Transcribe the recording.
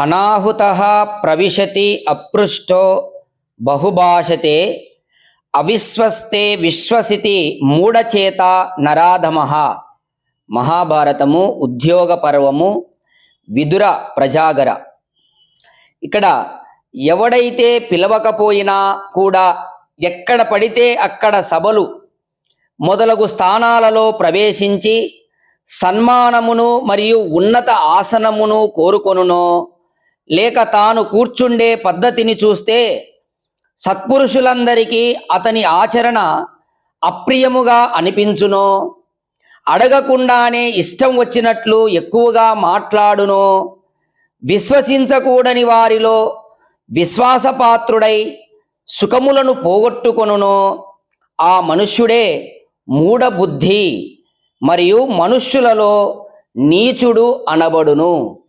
అనాహుత ప్రవిశతి అపృష్టో బహుభాషతే అవిశ్వస్తే విశ్వసితి మూఢచేత నరాధమ. మహాభారతము ఉద్యోగ పర్వము విదుర ప్రజాగర. ఇక్కడ ఎవడైతే పిలవకపోయినా కూడా ఎక్కడ పడితే అక్కడ సభలు మొదలగు స్థానాలలో ప్రవేశించి సన్మానమును మరియు ఉన్నత ఆసనమును కోరుకొనునో లేక తాను కూర్చుండే పద్ధతిని చూస్తే సత్పురుషులందరికీ అతని ఆచరణ అప్రియముగా అనిపించునో అడగకుండానే ఇష్టం వచ్చినట్లు ఎక్కువగా మాట్లాడునో విశ్వసించకూడని వారిలో విశ్వాసపాత్రుడై సుఖములను పోగొట్టుకొనునో ఆ మనుష్యుడే మూఢబుద్ధి మరియు మనుష్యులలో నీచుడు అనబడును.